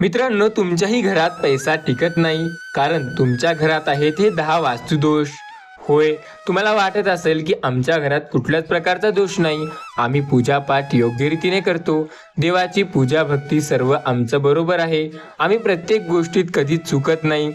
मित्रांनो तुमच्याही घरात पैसा टिकत नाही. कारण तुमच्या घरात आहेत हे दहा वास्तुदोष. होय तुम्हाला वाटत असेल की आमच्या घरात कुठल्याच प्रकारचा दोष नाही. आम्ही पूजापाठ योग्य रीतीने करतो. देवाची पूजा भक्ती सर्व आमचं बरोबर आहे. आम्ही प्रत्येक गोष्टीत कधीच चुकत नाही.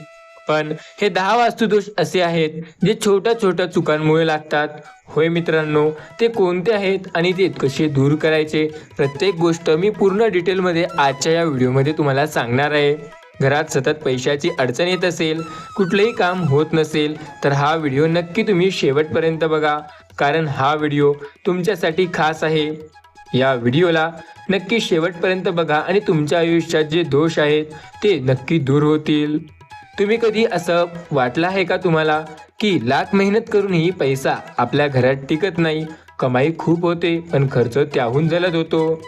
पण हे दहा वास्तुदोष असे आहेत जे छोट्या छोट्या चुकांमुळे लागतात. होय मित्रांनो ते कोणते आहेत आणि ते कसे दूर करायचे? प्रत्येक गोष्ट मी पूर्ण डिटेलमध्ये आजच्या या व्हिडिओमध्ये तुम्हाला सांगणार आहे. घरात सतत पैशाची अडचण येत असेल कुठलंही काम होत नसेल तर हा व्हिडिओ नक्की तुम्ही शेवटपर्यंत बघा. कारण हा व्हिडिओ तुमच्यासाठी खास आहे. या व्हिडिओला नक्की शेवटपर्यंत बघा आणि तुमच्या आयुष्यात जे दोष आहेत ते नक्की दूर होतील. तुम्ही कधी असं वाटलं आहे का तुम्हाला की लाख मेहनत करूनही पैसा आपल्या घरात टिकत नाही? कमाई खूप होते पण खर्च त्याहून जलद होतो.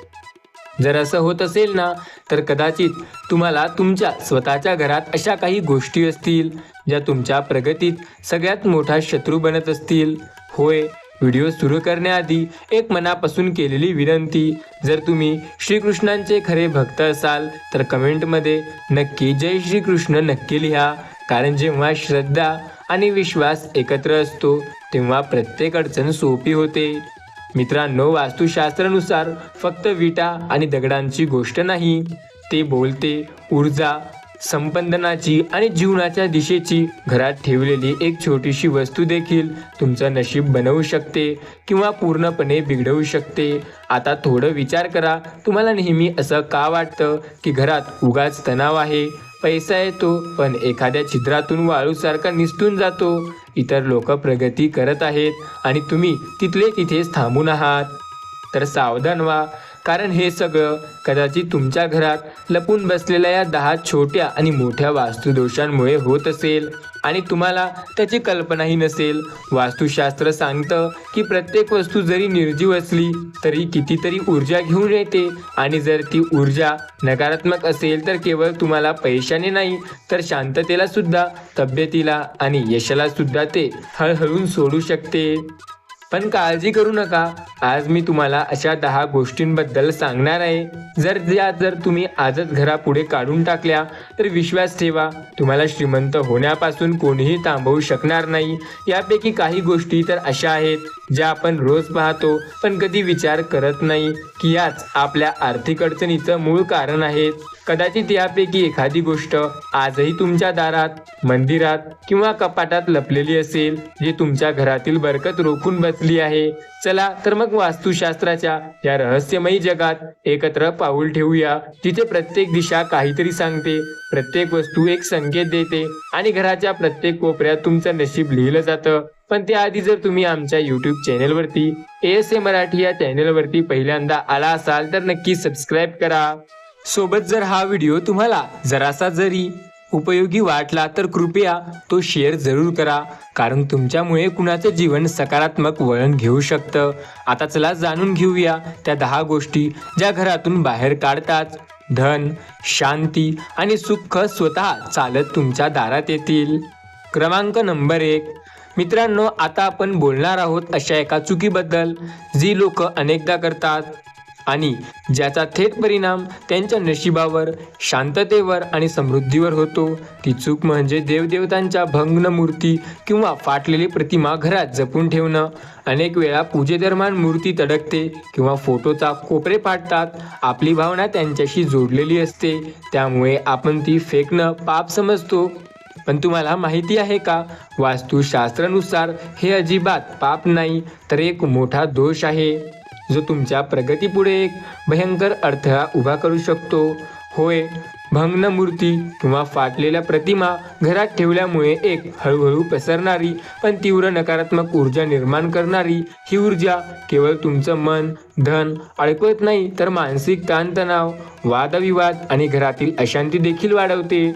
जर असं होत असेल ना तर कदाचित तुम्हाला तुमच्या स्वतःच्या घरात अशा काही गोष्टी असतील ज्या तुमच्या प्रगतीत सगळ्यात मोठा शत्रू बनत असतील. होय व्हिडिओ सुरू करण्याआधी एक मनापासून केलेली विनंती जर तुम्ही श्रीकृष्णांचे खरे भक्त असाल तर कमेंटमध्ये नक्की जय श्रीकृष्ण नक्की लिहा. कारण जेव्हा श्रद्धा आणि विश्वास एकत्र असतो तेव्हा प्रत्येक अडचण सोपी होते. मित्रांनो वास्तुशास्त्रानुसार फक्त विटा आणि दगडांची गोष्ट नाही ते बोलते ऊर्जा संपदनाची आणि जीवनाच्या दिशेची घरात ठेवलेली एक छोटीशी वस्तू देखील तुमचं नशीब बनवू शकते किंवा पूर्णपणे बिघडवू शकते. आता थोडं विचार करा तुम्हाला नेहमी असं का वाटतं की घरात उगाच तणाव आहे? पैसा येतो पण एखाद्या छिद्रातून वाळूसारखा निसटून जातो. इतर लोक प्रगती करत आहेत आणि तुम्ही तिथले तिथेच थांबून आहात. तर सावधान व्हा कारण हे सगळं कदाचित तुमच्या घरात लपून बसलेल्या या दहा छोट्या आणि मोठ्या वास्तुदोषांमुळे होत असेल. आणि तुम्हाला त्याची कल्पनाही नसेल. वास्तुशास्त्र सांगतं की प्रत्येक वस्तू जरी निर्जीव असली तरी कितीतरी ऊर्जा घेऊन येते. आणि जर ती ऊर्जा नकारात्मक असेल तर केवळ तुम्हाला पैशाने नाही तर शांततेला सुद्धा तब्येतीला आणि यशाला सुद्धा ते हळहळून सोडू शकते. पण काळजी करू नका. आज मी तुम्हाला अशा दहा गोष्टींबद्दल सांगणार आहे. जर त्या जर तुम्ही आजच घरापुढे काढून टाकल्या तर विश्वास ठेवा. तुम्हाला श्रीमंत होण्यापासून कोणीही थांबवू शकणार नाही. यापैकी काही गोष्टी तर अशा आहेत ज्या आपण रोज पाहतो पण कधी विचार करत नाही की याच आपल्या आर्थिक अडचणीचं मूळ कारण आहे कदाचित यापैकी एखादी गोष्ट आजही तुमच्या दारात मंदिरात किंवा कपाटात लपलेली असेल जी तुमच्या घरातील बरकत रोखून बसली आहे. चला तर मग वास्तुशास्त्राच्या या रहस्यमयी जगात एकत्र पाऊल ठेवूया. जिथे प्रत्येक दिशा काहीतरी सांगते प्रत्येक वस्तू एक संकेत देते आणि घराच्या प्रत्येक कोपऱ्यात तुमचं नशीब लिहिलं जातं. पण त्याआधी जर तुम्ही आमच्या युट्यूब चॅनेलवरती एस ए मराठी या चॅनेलवरती पहिल्यांदा आला असाल तर नक्की सबस्क्राईब करा. सोबत जर हा व्हिडिओ तुम्हाला जरासा जरी उपयोगी वाटला तर कृपया तो शेअर जरूर करा कारण तुमच्यामुळे कुणाचं जीवन सकारात्मक वळण घेऊ शकतं. आता चला जाणून घेऊया त्या दहा गोष्टी ज्या घरातून बाहेर काढतात. धन शांती आणि सुख स्वतः चालत तुमच्या दारात येतील. क्रमांक नंबर एक. मित्रांनो आता आपण बोलणार आहोत अशा एका चुकीबद्दल जी लोक अनेकदा करतात. आणि ज्याचा थेट परिणाम त्यांच्या नशिबावर शांततेवर आणि समृद्धीवर होतो. ती चूक म्हणजे देवदेवतांच्या भग्न मूर्ती किंवा फाटलेली प्रतिमा घरात जपून ठेवणं. अनेक वेळा पूजेदरम्यान मूर्ती तडकते किंवा फोटोचा कोपरे फाटतात. आपली भावना त्यांच्याशी जोडलेली असते. त्यामुळे आपण ती फेकणं पाप समजतो. पण तुम्हाला माहिती आहे का? वास्तुशास्त्रानुसार हे अजिबात पाप नाही तर एक मोठा दोष आहे. जो तुमच्या प्रगतीपुढे एक भयंकर अडथळा उभा करू शकतो. होय भग्न मूर्ती किंवा फाटलेल्या प्रतिमा घरात ठेवल्यामुळे एक हळूहळू पसरणारी पण तीव्र नकारात्मक ऊर्जा निर्माण करणारी ही ऊर्जा केवळ तुमचं मन धन अडकवत नाही तर मानसिक ताणतणाव वादविवाद आणि घरातील अशांती देखील वाढवते.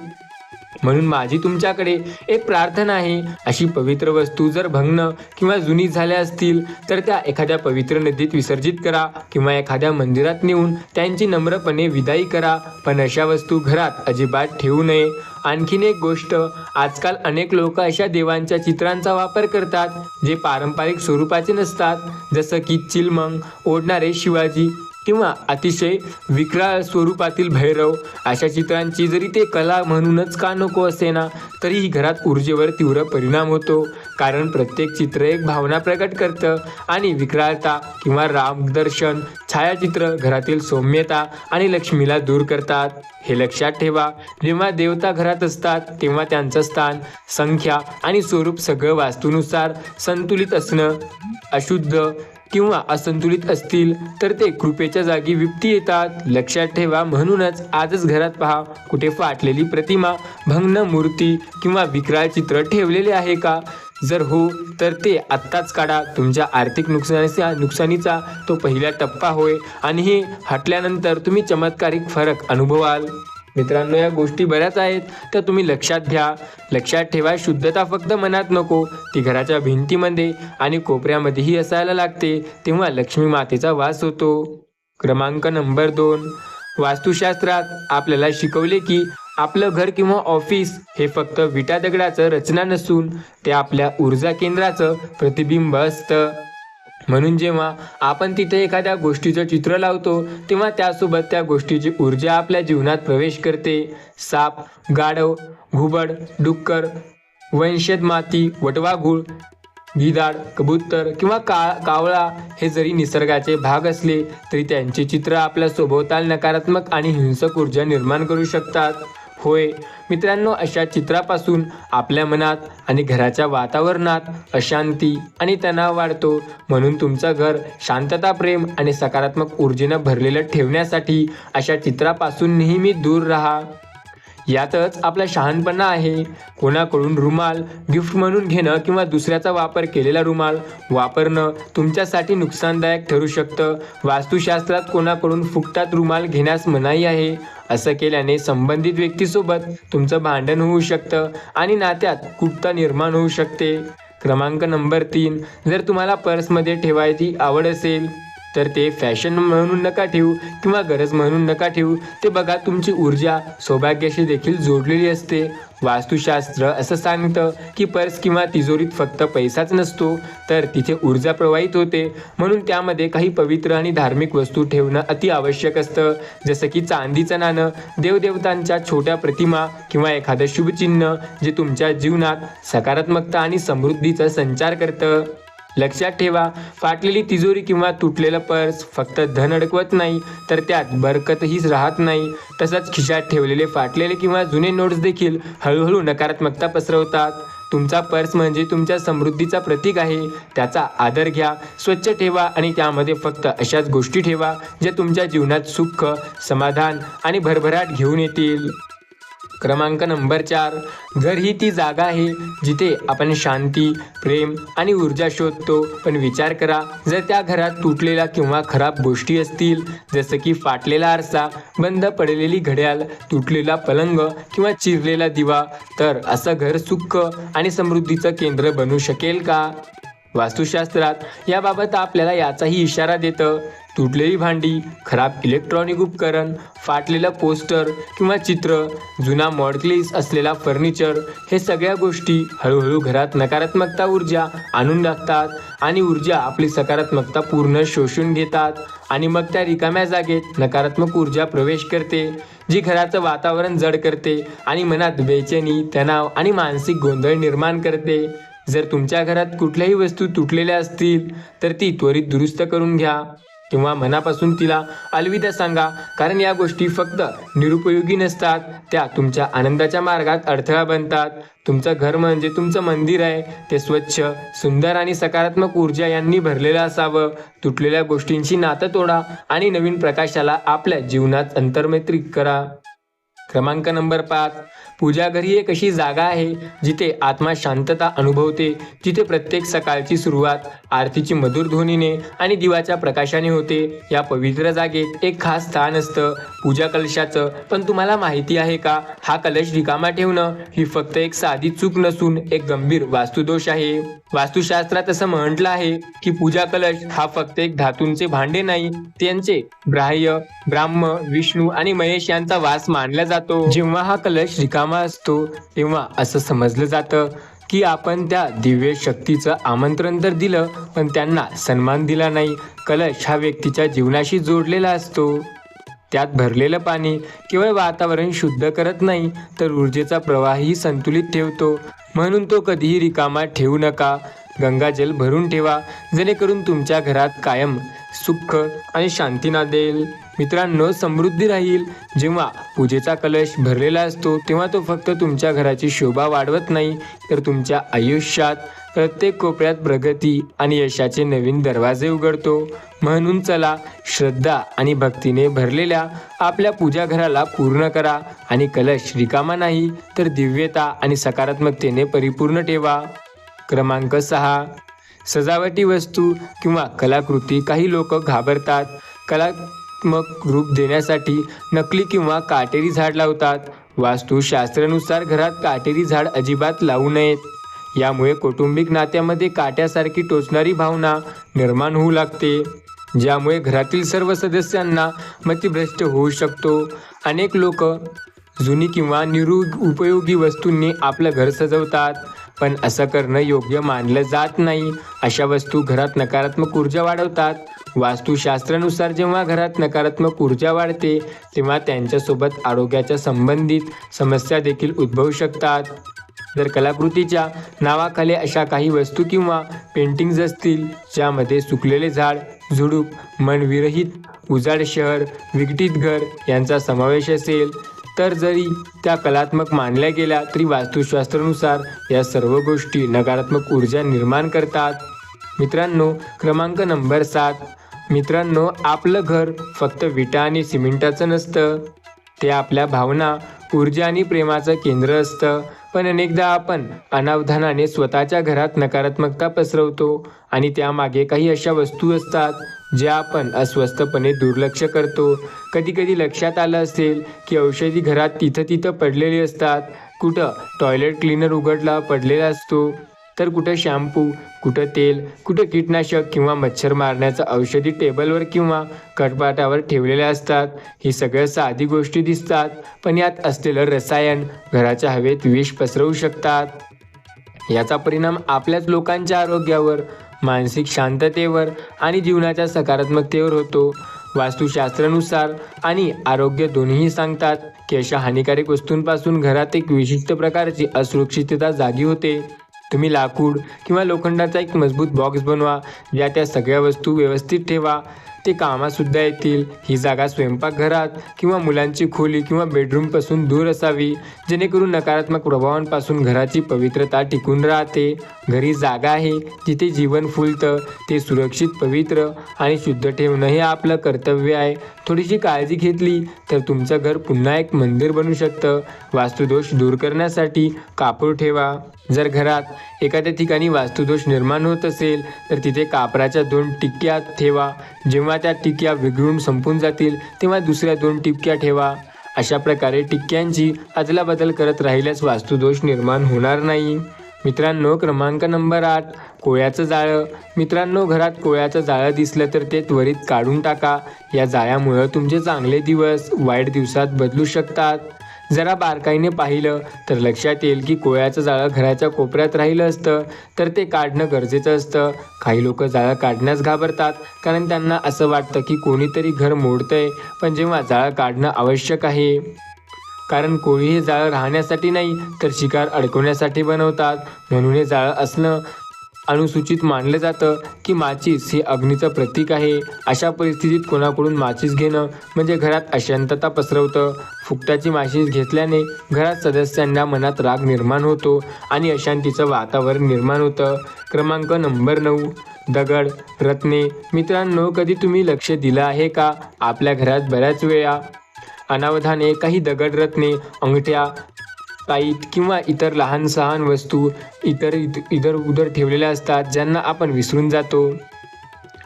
म्हणून माझी तुमच्याकडे एक प्रार्थना आहे. अशी पवित्र वस्तू जर भग्न किंवा जुनी झाल्या असतील तर त्या एखाद्या पवित्र नदीत विसर्जित करा किंवा एखाद्या मंदिरात नेऊन त्यांची नम्रपणे विदाई करा. पण अशा वस्तू घरात अजिबात ठेवू नये. आणखीन एक गोष्ट आजकाल अनेक लोक अशा देवांच्या चित्रांचा वापर करतात जे पारंपरिक स्वरूपाचे नसतात. जसं की चिलमंग ओढणारे शिवाजी किंवा अतिशय विक्राळ स्वरूपातील भैरव अशा चित्रांची जरी ते कला म्हणूनच का नको असे ना तरीही घरात ऊर्जेवर तीव्र परिणाम होतो. कारण प्रत्येक चित्र एक भावना प्रकट करतं आणि विक्राळता किंवा रामदर्शन छायाचित्र घरातील सौम्यता आणि लक्ष्मीला दूर करतात. हे लक्षात ठेवा जेव्हा देवता घरात असतात तेव्हा त्यांचं स्थान संख्या आणि स्वरूप सगळं वास्तूनुसार संतुलित असणं अशुद्ध किंवा असंतुलित असतील तर ते कृपेच्या जागी विप्ती येतात. लक्षात ठेवा म्हणूनच आजच घरात पहा कुठे फाटलेली प्रतिमा भग्न मूर्ती किंवा विक्राळ चित्र ठेवलेले आहे का? जर हो तर ते आत्ताच काढा. तुमच्या आर्थिक नुकसानीचा नुकसानीचा तो पहिला टप्पा होय. आणि हे हटल्यानंतर तुम्ही चमत्कारिक फरक अनुभवाल. मित्रांनो या गोष्टी बऱ्याच आहेत त्या तुम्ही लक्षात घ्या. लक्षात ठेवा शुद्धता फक्त मनात नको. ती घराच्या भिंतीमध्ये आणि कोपऱ्यामध्येही असायला लागते तेव्हा लक्ष्मी मातेचा वास होतो. क्रमांक नंबर दोन. वास्तुशास्त्रात आपल्याला शिकवले की आपलं घर किंवा ऑफिस हे फक्त विटा दगडाचं रचना नसून ते आपल्या ऊर्जा केंद्राचं प्रतिबिंब असतं. म्हणून जेव्हा आपण तिथे एखाद्या गोष्टीचं चित्र लावतो तेव्हा त्यासोबत त्या गोष्टीची ऊर्जा आपल्या जीवनात प्रवेश करते. साप गाढव घुबड डुक्कर वंशद माती वटवाघूळ भिदाड कबूतर किंवा का कावळा हे जरी निसर्गाचे भाग असले तरी त्यांचे चित्र आपल्या सभोवताल नकारात्मक आणि हिंसक ऊर्जा निर्माण करू शकतात. होय. मित्रांनो अशा चित्रापासून आपल्या मनात आणि घराच्या वातावरणात अशांती आणि तणाव वाढतो. म्हणून तुमचं घर शांतता प्रेम आणि सकारात्मक ऊर्जेनं भरलेलं ठेवण्यासाठी अशा चित्रापासून नेहमी दूर राहा. यातच आपला शहाणपणा आहे. कोणाकडून रुमाल गिफ्ट म्हणून घेणं किंवा दुसऱ्याचा वापर केलेला रुमाल वापरणं तुमच्यासाठी नुकसानदायक ठरू शकतं. वास्तुशास्त्रात कोणाकडून फुकटात रुमाल घेण्यास मनाई आहे? असं केल्याने संबंधित व्यक्तीसोबत तुमचं भांडण होऊ शकतं आणि नात्यात कुप्ता निर्माण होऊ शकते. क्रमांक नंबर तीन. जर तुम्हाला पर्समध्ये ठेवायची आवड असेल तर ते फॅशन म्हणून नका ठेवू किंवा गरज म्हणून नका ठेवू. ते बघा तुमची ऊर्जा सौभाग्याशी देखील जोडलेली असते. वास्तुशास्त्र असं सांगतं की पर्स किंवा तिजोरीत फक्त पैसाच नसतो तर तिथे ऊर्जा प्रवाहित होते. म्हणून त्यामध्ये काही पवित्र आणि धार्मिक वस्तू ठेवणं अति आवश्यक असतं. जसं की चांदीचं नाणं देवदेवतांच्या छोट्या प्रतिमा किंवा एखादं शुभचिन्ह जे तुमच्या जीवनात सकारात्मकता आणि समृद्धीचा संचार करतं. लक्षात ठेवा फाटलेली तिजोरी किंवा तुटलेलं पर्स फक्त धन अडकवत नाही तर त्यात बरकतहीच राहत नाही. तसंच खिशात ठेवलेले फाटलेले किंवा जुने नोट्स देखील हळूहळू नकारात्मकता पसरवतात. तुमचा पर्स म्हणजे तुमच्या समृद्धीचा प्रतीक आहे. त्याचा आदर घ्या स्वच्छ ठेवा आणि त्यामध्ये फक्त अशाच गोष्टी ठेवा ज्या तुमच्या जीवनात सुख समाधान आणि भरभराट घेऊन येतील. क्रमांक नंबर चार. घर ही ती जागा आहे जिथे आपण शांती प्रेम आणि ऊर्जा शोधतो. पण विचार करा जर त्या घरात तुटलेल्या किंवा खराब गोष्टी असतील जसं की फाटलेला आरसा बंद पडलेली घड्याळ तुटलेला पलंग किंवा चिरलेला दिवा तर असं घर सुख आणि समृद्धीचं केंद्र बनू शकेल का? वास्तुशास्त्रात याबाबत आपल्याला याचाही इशारा देतं. तुटलेली भांडी खराब इलेक्ट्रॉनिक उपकरण फाटलेलं पोस्टर किंवा चित्र जुना मॉडक्लीस असलेला फर्निचर हे सगळ्या गोष्टी हळूहळू घरात नकारात्मकता ऊर्जा आणून टाकतात आणि ऊर्जा आपली सकारात्मकता पूर्ण शोषून घेतात आणि मग त्या रिकाम्या जागेत नकारात्मक ऊर्जा प्रवेश करते जी घराचं वातावरण जड करते आणि मनात बेचैनी तणाव आणि मानसिक गोंधळ निर्माण करते. जर तुमच्या घरात कुठल्याही वस्तू तुटलेल्या असतील तर ती त्वरित दुरुस्त करून घ्या. किंवा मनापासून तिला अलविदा सांगा कारण या गोष्टी फक्त निरुपयोगी नसतात. त्या तुमच्या आनंदाच्या मार्गात अडथळा बनतात. तुमचं घर म्हणजे तुमचं मंदिर आहे. ते स्वच्छ सुंदर आणि सकारात्मक ऊर्जा यांनी भरलेलं असावं. तुटलेल्या गोष्टींची नातं तोडा आणि नवीन प्रकाशाला आपल्या जीवनात अंतर्मैत्रिक करा. क्रमांक नंबर पाच. पूजा घरी एक अशी जागा आहे जिथे आत्मा शांतता अनुभवते जिथे प्रत्येक सकाळची सुरुवात आरतीची मधुर ध्वनीने आणि दिवाच्या प्रकाशाने होते. या पवित्र जागेत एक खास स्थान असतं पूजा कलशाचं. पण तुम्हाला माहिती आहे का? हा कलश रिकामा ठेवणं ही फक्त एक साधी चूक नसून एक गंभीर वास्तुदोष आहे. वास्तुशास्त्रात असं म्हटलं आहे की पूजा कलश हा फक्त एक धातूंचे भांडे नाही त्यांचे ग्राह्य ब्राह्म विष्णू आणि महेश यांचा वास मानला जातो. जेव्हा हा कलश रिकामा असतो तेव्हा असं समजलं जातं की आपण त्या दिव्य शक्तीचं आमंत्रण तर दिलं पण त्यांना सन्मान दिला नाही. कलश हा व्यक्तीच्या जीवनाशी जोडलेला असतो. त्यात भरलेलं पाणी केवळ वातावरण शुद्ध करत नाही तर ऊर्जेचा प्रवाहही संतुलित ठेवतो. म्हणून तो कधीही रिकामा ठेवू नका. गंगाजल भरून ठेवा जेणेकरून तुमच्या घरात कायम सुख आणि शांती नांदेल. मित्रांनो समृद्धी राहील. जेव्हा पूजेचा कलश भरलेला असतो तेव्हा तो फक्त तुमच्या घराची शोभा वाढवत नाही तर तुमच्या आयुष्यात प्रत्येक कोपऱ्यात प्रगती आणि यशाचे नवीन दरवाजे उघडतो. म्हणून चला श्रद्धा आणि भक्तीने भरलेल्या आपल्या पूजा घराला पूर्ण करा आणि कलश रिकामा नाही तर दिव्यता आणि सकारात्मकतेने परिपूर्ण ठेवा. क्रमांक सहा. सजावटी वस्तू किंवा कलाकृती काही लोक घाबरतात. कला मग रूप देण्यासाठी नकली किंवा काटेरी झाड लावतात. वास्तुशास्त्रानुसार घरात काटेरी झाड अजिबात लावू नयेत. यामुळे कौटुंबिक नात्यामध्ये काट्यासारखी टोचणारी भावना निर्माण होऊ लागते. ज्यामुळे घरातील सर्व सदस्यांना मतिभ्रष्ट होऊ शकतो. अनेक लोक जुनी किंवा निरु उपयोगी वस्तूंनी आपलं घर सजवतात. पण असं करणं योग्य मानलं जात नाही. अशा वस्तू घरात नकारात्मक ऊर्जा वाढवतात. वास्तुशास्त्रानुसार जेव्हा घरात नकारात्मक ऊर्जा वाढते तेव्हा त्यांच्यासोबत आरोग्याच्या संबंधित समस्या देखील उद्भवू शकतात. जर कलाकृतीच्या नावाखाली अशा काही वस्तू किंवा पेंटिंग्ज असतील ज्यामध्ये सुकलेले झाड झुडूप मनविरहित उजाड शहर विघटित घर यांचा समावेश असेल तर जरी त्या कलात्मक मानल्या गेल्या तरी वास्तुशास्त्रानुसार या सर्व गोष्टी नकारात्मक ऊर्जा निर्माण करतात. मित्रांनो क्रमांक नंबर सात मित्रांनो आपलं घर फक्त विटा आणि सिमेंटाचं नसतं. ते आपल्या भावना ऊर्जा आणि प्रेमाचं केंद्र असतं. पण अनेकदा आपण अनावधानाने स्वतःच्या घरात नकारात्मकता पसरवतो आणि त्यामागे काही अशा वस्तू असतात ज्या आपण अस्वस्थपणे दुर्लक्ष करतो. कधीकधी लक्षात आलं असेल की औषधी घरात तिथं तिथं पडलेली असतात. कुठं टॉयलेट क्लीनर उघडला पडलेला असतो. तर कुठं शॅम्पू कुठं तेल कुठं कीटनाशक किंवा मच्छर मारण्याचं औषधी टेबलवर किंवा कटपाटावर ठेवलेले असतात. ही सगळ्या साधी गोष्टी दिसतात पण यात असलेलं रसायन घराच्या हवेत विष पसरवू शकतात. याचा परिणाम आपल्याच लोकांच्या आरोग्यावर मानसिक शांततेवर आणि जीवनाच्या सकारात्मकतेवर होतो. वास्तुशास्त्रानुसार आणि आरोग्य दोन्हीही सांगतात की अशा हानिकारक वस्तूंपासून घरात एक विशिष्ट प्रकारची असुरक्षितता जागी होते. तुम्ही लाकूड किंवा लोखंडाचा एक मजबूत बॉक्स बनवा ज्या त्या सगळ्या वस्तू व्यवस्थित ठेवा. ते कामासुद्धा येतील. ही जागा स्वयंपाकघरात किंवा मुलांची खोली किंवा बेडरूमपासून दूर असावी जेणेकरून नकारात्मक प्रभावांपासून घराची पवित्रता टिकून राहते. घरी जागा आहे जिथे जीवन फुलतं ते सुरक्षित पवित्र आणि शुद्ध ठेवणं हे आपलं कर्तव्य आहे. थोडीशी काळजी घेतली तर तुमचं घर पुन्हा एक मंदिर बनू शकतं. वास्तुदोष दूर करण्यासाठी कापूर ठेवा. जर घरात एखाद्या ठिकाणी वास्तुदोष निर्माण होत असेल तर तिथे कापराच्या दोन टिक्क्या ठेवा. जेव्हा त्या टिक्क्या विघळून संपून जातील तेव्हा दुसऱ्या दोन टिक्क्या ठेवा. अशा प्रकारे टिक्क्यांची अदलाबदल करत राहिल्यास वास्तुदोष निर्माण होणार नाही. मित्रांनो क्रमांक नंबर आठ कोळ्याचं जाळं. मित्रांनो घरात कोळ्याचं जाळं दिसलं तर ते त्वरित काढून टाका. या जाळ्यामुळं तुमचे चांगले दिवस वाईट दिवसात बदलू शकतात. जरा बारकाईने पाहिलं तर लक्षात येईल की कोळ्याचं जाळं घराच्या कोपऱ्यात राहिलं असतं. तर ते काढणं गरजेचं असतं. काही लोक जाळं काढण्यास घाबरतात कारण त्यांना असं वाटतं की कोणीतरी घर मोडतंय. पण जेव्हा जाळं काढणं आवश्यक आहे कारण कोळी हे जाळं राहण्यासाठी नाही तर शिकार अडकवण्यासाठी बनवतात. म्हणून हे जाळं असणं अनुसूचित मानलं जातं की माचीस हे अग्नीचं प्रतीक आहे. अशा परिस्थितीत कोणाकडून माचीस घेणं म्हणजे घरात अशांतता पसरवतं. फुकटाची माचीस घेतल्याने घरात सदस्यांना मनात राग निर्माण होतो आणि अशांतीचं वातावरण निर्माण होतं. क्रमांक नंबर नऊ. दगड रत्ने. मित्रांनो कधी तुम्ही लक्ष दिलं आहे का? आपल्या घरात बऱ्याच वेळा. अनावधाने काही दगड रत्ने अंगठ्या ताईत किंवा इतर लहान सहान वस्तू इतर इधर उधर ठेवलेल्या असतात ज्यांना आपण विसरून जातो.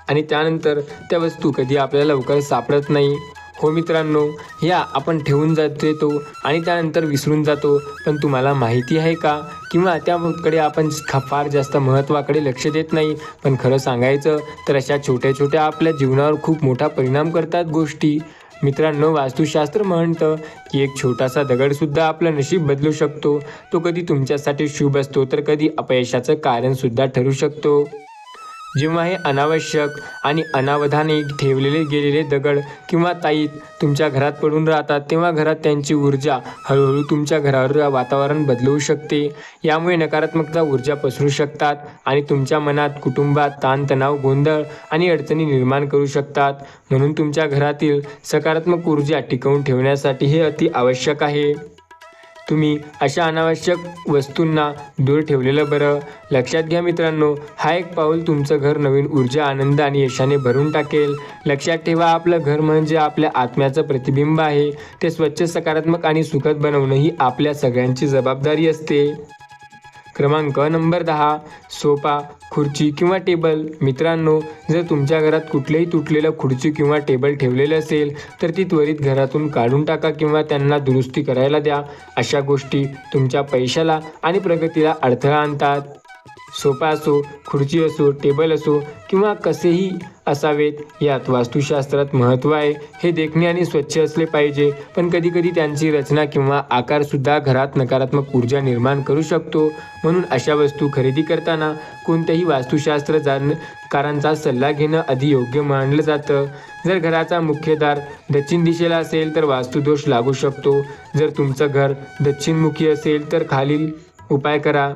आणि त्यानंतर त्या वस्तू कधी आपल्याला लवकर सापडत नाही. हो मित्रांनो ह्या आपण ठेवून जात येतो आणि त्यानंतर विसरून जातो. पण तुम्हाला माहिती आहे का? किंवा त्याकडे आपण फार जास्त महत्त्वाकडे लक्ष देत नाही. पण खरं सांगायचं तर अशा छोट्या छोट्या आपल्या जीवनावर खूप मोठा परिणाम करतात गोष्टी. मित्रांनो वास्तुशास्त्र म्हणतं की एक छोटासा दगडसुद्धा आपलं नशीब बदलू शकतो. तो कधी तुमच्यासाठी शुभ असतो तर कधी अपयशाचं कारणसुद्धा ठरू शकतो. जेव्हा हे अनावश्यक आणि अनावधाने ठेवलेले गेलेले दगड किंवा ताईत तुमच्या घरात पडून राहतात तेव्हा घरात त्यांची ऊर्जा हळूहळू तुमच्या घरावर वातावरण बदलवू शकते. यामुळे नकारात्मकता ऊर्जा पसरू शकतात आणि तुमच्या मनात कुटुंबात ताणतणाव गोंधळ आणि अडचणी निर्माण करू शकतात. म्हणून तुमच्या घरातील सकारात्मक ऊर्जा टिकवून ठेवण्यासाठी हे अति आवश्यक आहे. तुम्ही अशा अनावश्यक वस्तूंना दूर ठेवलेलं बरं. लक्षात घ्या मित्रांनो हा एक पाऊल तुमचं घर नवीन ऊर्जा आनंद आणि यशाने भरून टाकेल. लक्षात ठेवा आपलं घर म्हणजे आपल्या आत्म्याचं प्रतिबिंब आहे. ते स्वच्छ सकारात्मक आणि सुखद बनवणं ही आपल्या सगळ्यांची जबाबदारी असते. क्रमांक नंबर दहा सोपा खुर्ची किंवा टेबल. मित्रांनो जर तुमच्या घरात कुठल्याही तुटलेलं खुर्ची किंवा टेबल ठेवलेलं असेल तर ती त्वरित घरातून काढून टाका किंवा त्यांना दुरुस्ती करायला द्या. अशा गोष्टी तुमच्या पैशाला आणि प्रगतीला अडथळा आणतात. सोफा असो खुर्ची असो टेबल असो किंवा कसेही असावेत यात वास्तुशास्त्रात महत्त्व आहे. हे देखणे आणि स्वच्छ असले पाहिजे पण कधीकधी त्यांची रचना किंवा आकारसुद्धा घरात नकारात्मक ऊर्जा निर्माण करू शकतो. म्हणून अशा वस्तू खरेदी करताना कोणत्याही वास्तुशास्त्र जाणकारांचा सल्ला घेणं अधी योग्य मानलं जातं. जर घराचा मुख्य दार दक्षिण दिशेला असेल तर वास्तुदोष लागू शकतो. जर तुमचं घर दक्षिणमुखी असेल तर खालील उपाय करा.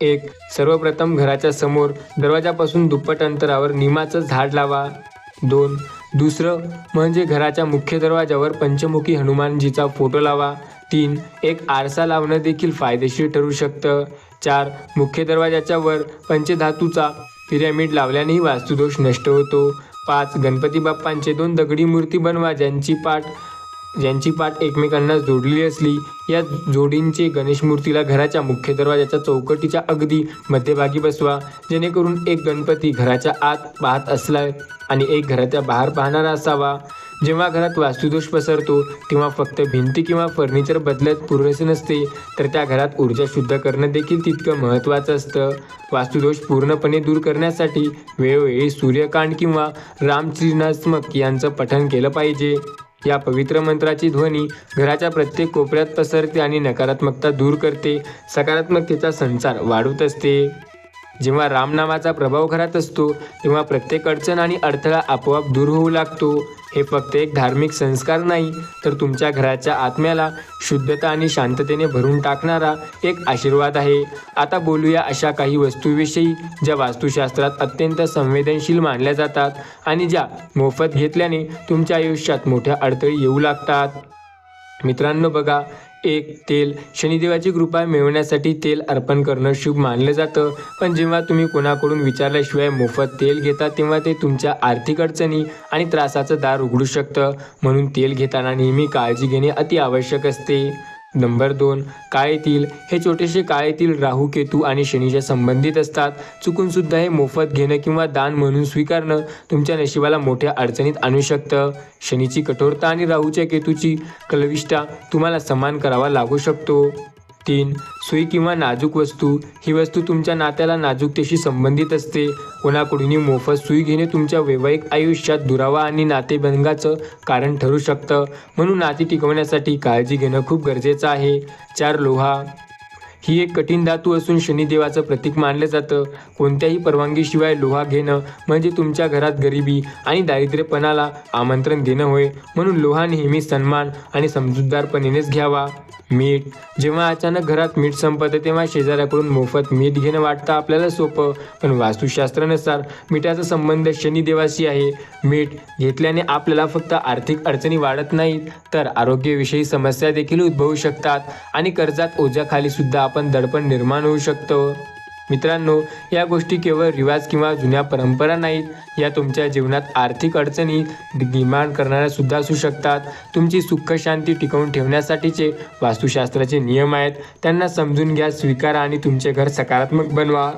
एक सर्वप्रथम घराच्या समोर दरवाजापासून दुप्पट अंतरावर निमाचं झाड लावा. दोन दुसरं म्हणजे घराच्या मुख्य दरवाजावर पंचमुखी हनुमानजीचा फोटो लावा. तीन एक आरसा लावणं देखील फायदेशीर ठरू शकतं. चार मुख्य दरवाजाच्या वर पंचधातूचा पिरॅमिड लावल्यानेही वास्तुदोष नष्ट होतो. पाच गणपती बाप्पांचे दोन दगडी मूर्ती बनवा ज्यांची पाठ ज्यांची पाठ एकमेकांना जोडलेली असली या जोडींचे गणेश मूर्तीला घराच्या मुख्य दरवाजाच्या चौकटीच्या अगदी मध्यभागी बसवा. जेणेकरून एक गणपती घराच्या आत पाहत असला आणि एक घराच्या बाहेर पाहणारा असावा. जेव्हा घरात वास्तुदोष पसरतो तेव्हा फक्त भिंती किंवा फर्निचर बदलत पुरेसे नसते तर त्या घरात ऊर्जा शुद्ध करणं देखील तितकं महत्त्वाचं असतं. वास्तुदोष पूर्णपणे दूर करण्यासाठी वेळोवेळी सूर्यकांड किंवा रामचरिणात्मक यांचं पठण केलं पाहिजे. या पवित्र मंत्राची ध्वनी घराच्या प्रत्येक कोपऱ्यात पसरते आणि नकारात्मकता दूर करते. सकारात्मकतेचा संचार वाढवत असते. जेव्हा रामनामाचा प्रभाव घरात असतो तेव्हा प्रत्येक अडचण आणि अडथळा आपोआप दूर होऊ लागतो. हे फक्त एक धार्मिक संस्कार नाही तर तुमच्या घराच्या आत्म्याला शुद्धता आणि शांततेने भरून टाकणारा एक आशीर्वाद आहे. आता बोलूया अशा काही वस्तूविषयी ज्या वास्तुशास्त्रात अत्यंत संवेदनशील मानल्या जातात आणि ज्या मोफत घेतल्याने तुमच्या आयुष्यात मोठ्या अडथळी येऊ लागतात. मित्रांनो बघा एक तेल. शनिदेवाची कृपा मिळवण्यासाठी तेल अर्पण करणं शुभ मानलं जातं. पण जेव्हा तुम्ही कोणाकडून विचारल्याशिवाय मोफत तेल घेता तेव्हा ते तुमच्या आर्थिक अडचणी आणि त्रासाचं दार उघडू शकतं. म्हणून तेल घेताना नेहमी काळजी घेणे अति आवश्यक असते. नंबर दोन काळेतील हे छोटेसे काळेतील राहू केतू आणि शनीच्या संबंधित असतात. चुकून सुद्धा हे मोफत घेणं किंवा दान म्हणून स्वीकारणं तुमच्या नशिबाला मोठ्या अडचणीत आणू शकतं. शनीची कठोरता आणि राहूच्या केतूची कलविष्ठा तुम्हाला समान करावा लागू शकतो. तीन सुई किंवा नाजूक वस्तू ही वस्तू तुमच्या नात्याला नाजूकतेशी संबंधित असते. कोणाकडूनही मोफत सुई घेणे तुमच्या वैवाहिक आयुष्यात दुरावा आणि नातेभंगाचं कारण ठरू शकतं. म्हणून नाती टिकवण्यासाठी काळजी घेणं खूप गरजेचं आहे. चार लोहा. ही एक कठीण धातू असून शनिदेवाचं प्रतीक मानलं जातं. कोणत्याही परवानगीशिवाय लोहा घेणं म्हणजे तुमच्या घरात गरिबी आणि दारिद्र्यपणाला आमंत्रण देणं होय. म्हणून लोहा नेहमी सन्मान आणि समजूतदारपणेनेच घ्यावा. मीठ. जेव्हा अचानक घरात मीठ संपतं तेव्हा शेजाऱ्याकडून मोफत मीठ घेणं वाटतं आपल्याला सोपं. पण वास्तुशास्त्रानुसार मिठाचा संबंध शनिदेवाशी आहे. मीठ घेतल्याने आपल्याला फक्त आर्थिक अडचणी वाढत नाहीत तर आरोग्यविषयी समस्या देखील उद्भवू शकतात आणि कर्जात ओझ्याखाली सुद्धा आपण दडपण निर्माण होऊ शकतो. मित्रांनो या गोष्टी केवळ रिवाज किंवा जुन्या परंपरा नाहीत. या तुमच्या जीवनात आर्थिक अडचणी निर्माण करणाऱ्या सुद्धा असू शकतात. तुमची सुख शांती टिकवून ठेवण्यासाठीचे वास्तुशास्त्राचे नियम आहेत. त्यांना समजून घ्या स्वीकारा आणि तुमचे घर सकारात्मक बनवा.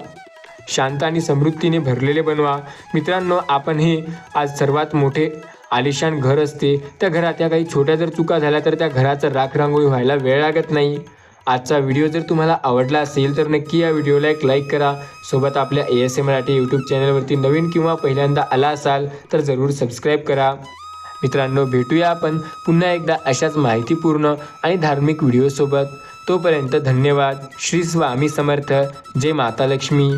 शांत आणि समृद्धीने भरलेले बनवा. मित्रांनो आपण हे आज सर्वात मोठे आलिशान घर असते. त्या घरात या काही छोट्या जर चुका झाल्या तर त्या घराचं राख रांगोळी व्हायला वेळ लागत नाही. आजचा व्हिडिओ जर तुम्हाला आवडला असेल तर नक्की या व्हिडिओला एक लाईक करा. सोबत आपल्या A S A Marathi YouTube चॅनलवरती नवीन किंवा पहिल्यांदा आला असाल तर जरूर सबस्क्राईब करा. मित्रांनो भेटूया आपण पुन्हा एकदा अशाच माहितीपूर्ण आणि धार्मिक व्हिडिओसोबत. तोपर्यंत धन्यवाद. श्री स्वामी समर्थ. जय माता लक्ष्मी.